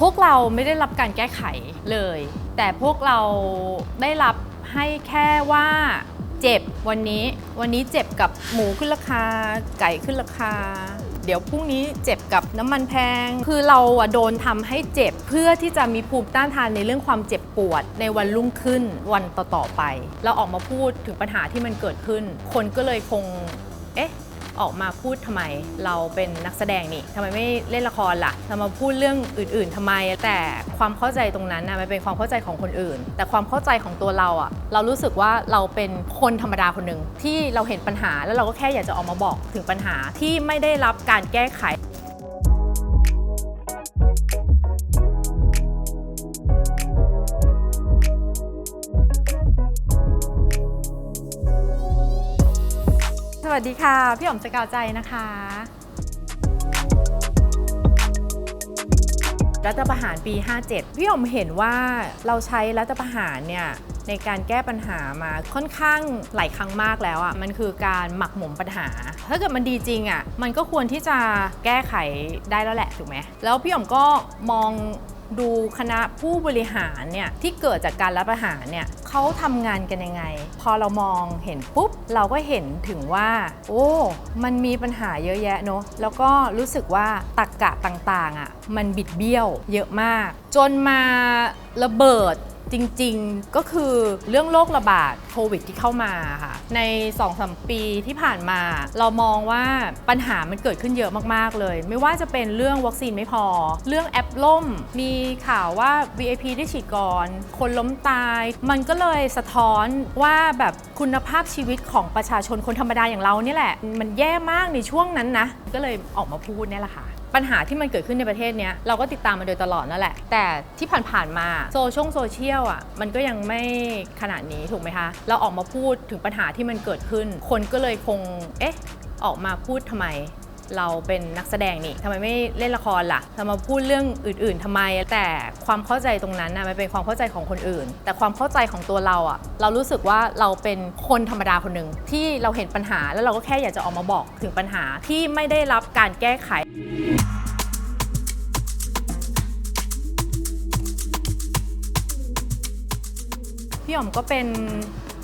พวกเราไม่ได้รับการแก้ไขเลย แต่พวกเราได้รับให้แค่ว่าเจ็บวันนี้วันนี้เจ็บกับหมูขึ้นราคา ไก่ขึ้นราคา เดี๋ยวพรุ่งนี้เจ็บกับน้ำมันแพง คือเราอะโดนทำให้เจ็บเพื่อที่จะมีภูมิต้านทานในเรื่องความเจ็บปวด ในวันรุ่งขึ้นวันต่อๆไป เราออกมาพูดถึงปัญหาที่มันเกิดขึ้น คนก็เลยคง เอ๊ะ ออกมาพูดทำไม เราเป็นนักแสดงนี่ทำไมไม่เล่นละครล่ะทำไมาพูดเรื่องอื่น ๆทำไม แต่ความเข้าใจตรงนั้นนะมันเป็นความเข้าใจของคนอื่น แต่ความเข้าใจของตัวเราอะเรารู้สึกว่าเราเป็นคนธรรมดาคนหนึ่งที่เราเห็นปัญหาแล้วเราก็แค่อยากจะออกมาบอกถึงปัญหาที่ไม่ได้รับการแก้ไข วัสดีค่ะ พี่อ๋อมสกาวใจนะคะ รัฐประหารปี 57 พี่อ๋อมเห็นว่าเราใช้รัฐประหารเนี่ยในการแก้ปัญหามาค่อนข้างหลายครั้งมากแล้วอะ่ะมันคือการหมักหมมปัญหา ถ้าเกิดมันดีจริงอะ่ะมันก็ควรที่จะแก้ไขได้แล้วแหละถูกไหมแล้วพี่อ๋อมก็มอง ดูคณะผู้บริหารเนี่ยที่เกิดจากการรับประหารเนี่ยเขาทำงานกันยังไง พอเรามองเห็นปุ๊บ เราก็เห็นถึงว่า โอ้ มันมีปัญหาเยอะแยะเนาะแล้วก็รู้สึกว่าตักกะต่างๆอะมันบิดเบี้ยวเยอะมาก จนมาระเบิด จริงๆ ก็คือเรื่องโรคระบาดโควิดที่เข้ามาค่ะ ใน2อสปีที่ผ่านมา เรามองว่าปัญหามันเกิดขึ้นเยอะมากๆเลย ไม่ว่าจะเป็นเรื่องวัคซีนไม่พอ เรื่องแอปล่ม มีข่าวว่า VIP ได้ฉีดก่อน คนล้มตาย มันก็เลยสะท้อนว่าแบบคุณภาพชีวิตของประชาชนคนธรรมดาอย่างเราเนี่ยแหละ มันแย่มากในช่วงนั้นนะ ก็เลยออกมาพูดเนี่ยแหละค่ะ ปัญหาที่มันเกิดขึ้นในประเทศเนี้ยเราก็ติดตามมาโดยตลอดนั่นแหละ แต่ที่ผ่านๆมาโซเชียลโซเชียลอะมันก็ยังไม่ขนาดนี้ถูกไหมคะ เราออกมาพูดถึงปัญหาที่มันเกิดขึ้น คนก็เลยคงเอ๊ะออกมาพูดทำไม เราเป็นนักแสดงนี่ทำไมไม่เล่นละครล่ะทำไมาพูดเรื่องอื่น ๆทำไม แต่ความเข้าใจตรงนั้นนะมันเป็นความเข้าใจของคนอื่น แต่ความเข้าใจของตัวเราอะเรารู้สึกว่าเราเป็นคนธรรมดาคนหนึ่งที่เราเห็นปัญหาแล้วเราก็แค่อยากจะออกมาบอกถึงปัญหาที่ไม่ได้รับการแก้ไขพี่อ๋อมก็เป็น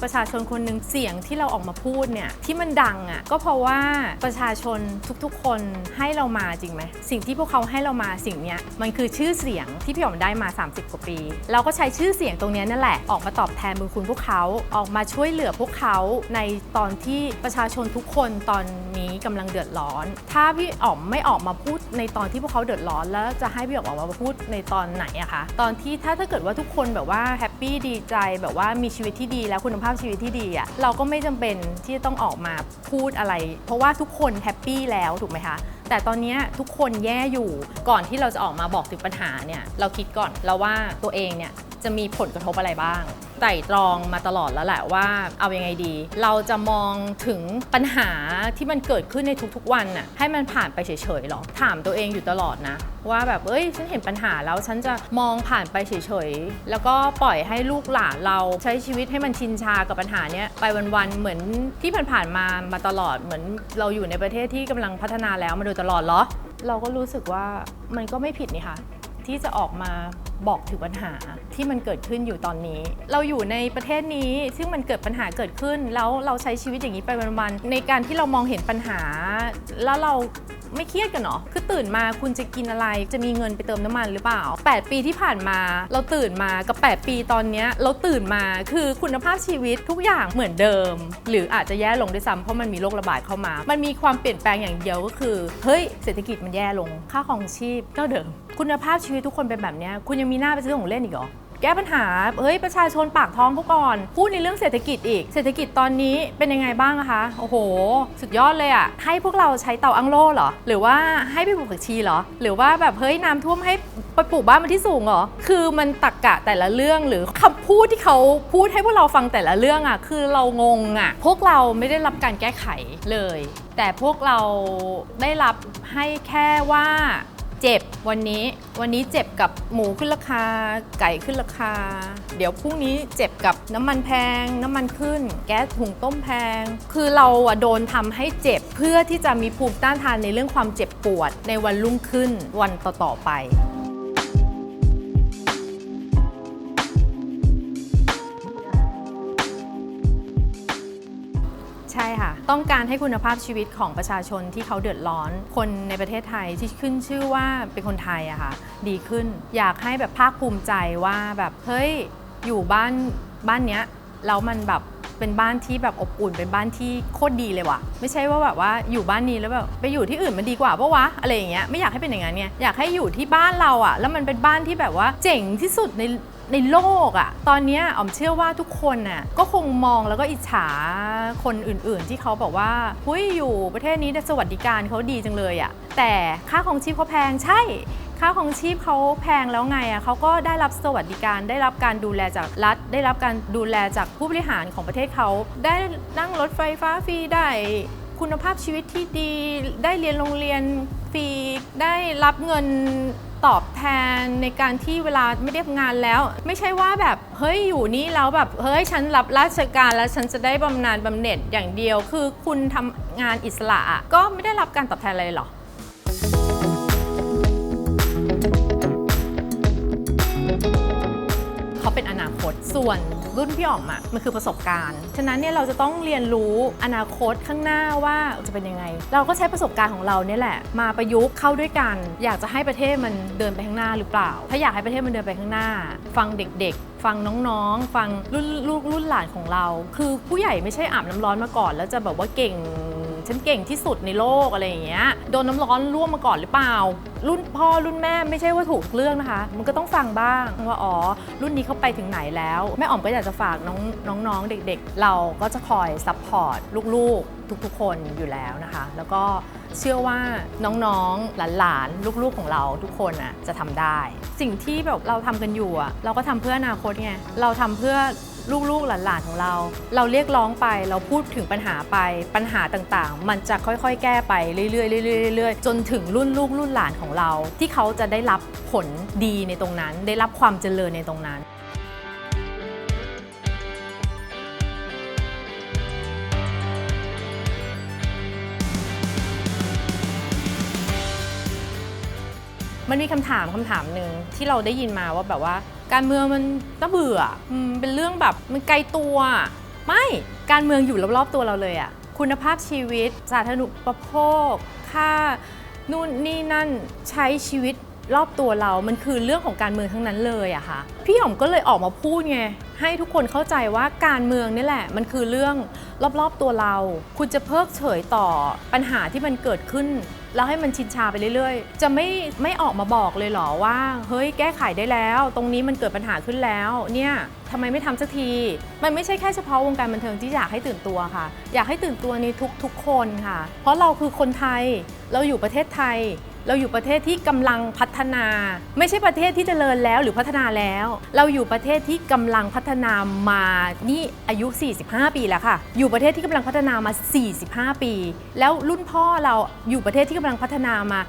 ประชาชนคนหนึ่งเสียงที่เราออกมาพูดเนี่ยที่มันดังอะ่ะก็เพราะว่าประชาชนทุกๆ คนให้เรามาจริงไหมสิ่งที่พวกเขาให้เรามาสิ่งเนี้ยมันคือชื่อเสียงที่พี่อ๋อมได้มา 30 กว่าปี เราก็ใช้ชื่อเสียงตรงนี้นั่นแหละออกมาตอบแทนบุญคุณพวกเขาออกมาช่วยเหลือพวกเขาในตอนที่ประชาชนทุกคนตอนนี้กำลังเดือดร้อน ถ้าพี่อ๋อมไม่ออกมาพูดในตอนที่พวกเขาเดือดร้อน แล้วจะให้พี่อ๋อมออกมาพูดในตอนไหนอะคะตอนที่ถ้าถ้าเกิดว่าทุกคนแบบว่าแฮ ปปี้ดีใจแบบว่ามีชีวิตที่ดีแล้วคุณภาพชีวิตที่ดีอะเราก็ไม่จำเป็นที่จะต้องออกมาพูดอะไร เพราะว่าทุกคนแฮปปี้แล้วถูกไหมคะ แต่ตอนนี้ทุกคนแย่อยู่ก่อนที่เราจะออกมาบอกถึงปัญหาเนี่ยเราคิดก่อนแล้วว่าตัวเองเนี่ยจะมีผลกระทบอะไรบ้างไต่ตรองมาตลอดแล้วแหละว่าเอายังไงดี เราจะมองถึงปัญหาที่มันเกิดขึ้นในทุกๆวันน่ะให้มันผ่านไปเฉยๆหรอ ถามตัวเองอยู่ตลอดนะ ว่าแบบเอ้ยฉันเห็นปัญหาแล้วฉันจะมองผ่านไปเฉยๆ แล้วก็ปล่อยให้ลูกหลานเราใช้ชีวิตให้มันชินชากับปัญหาเนี้ยไปวันๆเหมือนที่ผ่านๆมามาตลอดเหมือนเราอยู่ในประเทศที่กำลังพัฒนาแล้วมาโดยตลอดเหรอ เราก็รู้สึกว่ามันก็ไม่ผิดนี่ค่ะ ที่จะออกมาบอกถึงปัญหาที่มันเกิดขึ้นอยู่ตอนนี้ เราอยู่ในประเทศนี้ซึ่งมันเกิดปัญหาเกิดขึ้น แล้วเราใช้ชีวิตอย่างนี้ไปวันๆในการที่เรามองเห็นปัญหา แล้วเรา ไม่เครียดกันเนาะคือตื่นมาคุณจะกินอะไรจะมีเงินไปเติมน้ำมันหรือเปล่า 8 ปีที่ผ่านมาเราตื่นมากับ 8 ปีตอนเนี้ยเราตื่นมาคือคุณภาพชีวิตทุกอย่างเหมือนเดิม หรืออาจจะแย่ลงด้วยซ้ำเพราะมันมีโรคระบาดเข้ามา มันมีความเปลี่ยนแปลงอย่างเดียวก็คือเฮ้ยเศรษฐกิจมันแย่ลงค่าของชีพเท่าเดิม คุณภาพชีวิตทุกคนเป็นแบบนี้คุณยังมีหน้าไปซื้อของเล่นอีกเหรอ แก้ปัญหาเฮ้ยประชาชนปากท้องเขาก่อน พูดในเรื่องเศรษฐกิจอีก เศรษฐกิจตอนนี้เป็นยังไงบ้างอะคะ โอ้โห สุดยอดเลยอะให้พวกเราใช้เตาอั้งโล่เหรอ หรือว่าให้ไปปลูกผักชีเหรอ หรือว่าแบบเฮ้ยน้ำท่วมให้ไปปลูกบ้านมันที่สูงเหรอ คือมันตักกะแต่ละเรื่องหรือคำพูดที่เขาพูดให้พวกเราฟังแต่ละเรื่องอะคือเรางงอะพวกเราไม่ได้รับการแก้ไขเลย แต่พวกเราได้รับให้แค่ว่า เจ็บวันนี้วันนี้เจ็บกับหมูขึ้นราคา ไก่ขึ้นราคา เดี๋ยวพรุ่งนี้เจ็บกับน้ำมันแพง น้ำมันขึ้น แก๊สหุงต้มแพง คือเราอะโดนทำให้เจ็บเพื่อที่จะมีภูมิต้านทานในเรื่องความเจ็บปวดในวันรุ่งขึ้นวันต่อๆไป ช่ค่ะ ต้องการให้คุณภาพชีวิตของประชาชนที่เขาเดือดร้อน คนในประเทศไทยที่ขึ้นชื่อว่าเป็นคนไทยอะค่ะ ดีขึ้น อยากให้แบบภาคภูมิใจว่าแบบเฮ้ยอยู่บ้านบ้านเนี้ยแล้วมันแบบเป็นบ้านที่แบบอบอุ่นเป็นบ้านที่โคตรดีเลยว่ะ ไม่ใช่ว่าแบบว่าอยู่บ้านนี้แล้วแบบไปอยู่ที่อื่นมันดีกว่าปะวะอะไรอย่างเงี้ยไม่อยากให้เป็นอย่างนั้นเนี่ยอยากให้อยู่ที่บ้านเราอะแล้วมันเป็นบ้านที่แบบว่าเจ๋งที่สุดใน ในโลกอะตอนนี้อ๋อมเชื่อว่าทุกคนน่ะก็คงมองแล้วก็อิจฉาคนอื่นๆ ที่เขาบอกว่าหุยอยู่ประเทศนี้สวัสดิการเขาดีจังเลยอะแต่ค่าของชีพเขาแพงใช่ ค่าของชีพเขาแพงแล้วไงอะเขาก็ได้รับสวัสดิการได้รับการดูแลจากรัฐ ได้รับการดูแลจากผู้บริหารของประเทศเขาได้นั่งรถไฟฟ้าฟรีได้คุณภาพชีวิตที่ดี ได้เรียนโรงเรียนฟรีได้รับเงิน ตอบแทนในการที่เวลาไม่ได้ทำงานแล้ว ไม่ใช่ว่าแบบเฮ้ยอยู่นี่แล้วแบบเฮ้ยฉันรับราชการแล้วฉันจะได้บำนาญบำเหน็จอย่างเดียว คือคุณทำงานอิสระอะก็ไม่ได้รับการตอบแทนอะไรหรอ เป็นอนาคต ส่วนรุ่นพี่อ๋อมอะมันคือประสบการณ์ ฉะนั้นเนี่ยเราจะต้องเรียนรู้อนาคตข้างหน้าว่าจะเป็นยังไง เราก็ใช้ประสบการณ์ของเราเนี่ยแหละ มาประยุกต์เข้าด้วยกัน อยากจะให้ประเทศมันเดินไปข้างหน้าหรือเปล่า ถ้าอยากให้ประเทศมันเดินไปข้างหน้า ฟังเด็กๆ ฟังน้องๆ ฟังรุ่นลูกรุ่นหลานของเรา คือผู้ใหญ่ไม่ใช่อาบน้ำร้อนมาก่อน แล้วจะแบบว่าเก่ง ฉันเก่งที่สุดในโลกอะไรอย่างเงี้ยโดนน้ำร้อนร่วมมาก่อนหรือเปล่า รุ่นพ่อรุ่นแม่ไม่ใช่ว่าถูกเรื่องนะคะ มันก็ต้องฟังบ้างว่าอ๋อรุ่นนี้เขาไปถึงไหนแล้วแม่อ๋อมก็อยากจะฝากน้องน้องๆเด็ก ๆ เราก็จะคอยซัพพอร์ตลูกๆ ทุกๆ คนอยู่แล้วนะคะ แล้วก็เชื่อว่าน้องๆ หลานๆ ลูกๆ ของเราทุกคนอะจะทำได้ สิ่งที่แบบเราทำกันอยู่อะเราก็ทำเพื่ออนาคตไงเราทำเพื่อ ลูกๆ หลานๆของเรา เราเรียกร้องไปเราพูดถึงปัญหาไปปัญหาต่างๆ มันจะค่อยๆ แก้ไปเรื่อยๆเรื่อยๆเรื่อยๆจนถึงรุ่นลูกรุ่นหลานของเรา ที่เขาจะได้รับผลดีในตรงนั้น ได้รับความเจริญในตรงนั้นมันมีคำถามคำถามหนึ่งที่เราได้ยินมาว่าแบบว่า การเมืองมันน่าเบื่ออืมเป็นเรื่องแบบมันไกลตัว ไม่การเมืองอยู่รอบๆตัวเราเลยอะคุณภาพชีวิตสาธารณูปโภคค่านู่นนี่นั่นใช้ชีวิต รอบตัวเรา มันคือเรื่องของการเมืองทั้งนั้นเลยอะค่ะ พี่หอมก็เลยออกมาพูดไง ให้ทุกคนเข้าใจว่าการเมืองนี่แหละ มันคือเรื่องรอบๆตัวเรา คุณจะเพิกเฉยต่อปัญหาที่มันเกิดขึ้น แล้วให้มันชินชาไปเรื่อยๆ จะไม่ไม่ออกมาบอกเลยเหรอว่า เฮ้ยแก้ไขได้แล้ว ตรงนี้มันเกิดปัญหาขึ้นแล้ว เนี่ยทำไมไม่ทำสักที มันไม่ใช่แค่เฉพาะวงการบันเทิงที่อยากให้ตื่นตัวค่ะ อยากให้ตื่นตัวในทุกๆคนค่ะ เพราะเราคือคนไทย เราอยู่ประเทศไทย เราอยู่ประเทศที่กำลังพัฒนา ไม่ใช่ประเทศที่เจริญแล้วหรือพัฒนาแล้ว เราอยู่ประเทศที่กำลังพัฒนามานี่อายุ 45 ปีแล้วค่ะ อยู่ประเทศที่กำลังพัฒนามา 45 ปี แล้วรุ่นพ่อเราอยู่ประเทศที่กำลังพัฒนามา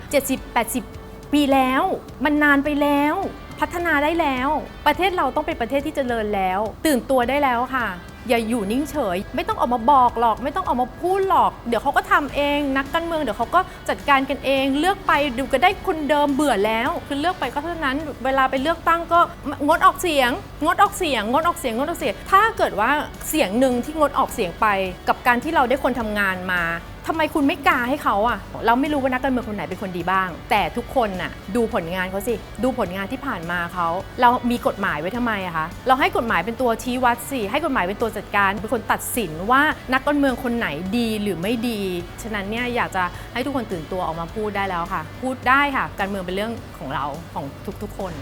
70-80 ปีแล้ว มันนานไปแล้ว พัฒนาได้แล้ว ประเทศเราต้องเป็นประเทศที่เจริญแล้ว ตื่นตัวได้แล้วค่ะ อย่าอยู่นิ่งเฉย ไม่ต้องออกมาบอกหรอก ไม่ต้องออกมาพูดหรอก เดี๋ยวเขาก็ทำเอง นักการเมืองเดี๋ยวเขาก็จัดการกันเอง เลือกไปดูก็ได้คนเดิมเบื่อแล้ว คือเลือกไปก็เท่านั้น เวลาไปเลือกตั้งก็งดออกเสียง งดออกเสียง งดออกเสียงงดออกเสียง ถ้าเกิดว่าเสียงหนึ่งที่งดออกเสียงไป กับการที่เราได้คนทำงานมา ทำไมคุณไม่กาให้เขาอะเราไม่รู้ว่านักการเมืองคนไหนเป็นคนดีบ้าง แต่ทุกคนน่ะดูผลงานเขาสิ ดูผลงานที่ผ่านมาเขา เรามีกฎหมายไว้ทำไมอะคะ เราให้กฎหมายเป็นตัวชี้วัดสิ ให้กฎหมายเป็นตัวจัดการ เป็นคนตัดสินว่านักการเมืองคนไหนดีหรือไม่ดี ฉะนั้นเนี่ยอยากจะให้ทุกคนตื่นตัวออกมาพูดได้แล้วค่ะ พูดได้ค่ะ การเมืองเป็นเรื่องของเราของทุกๆคน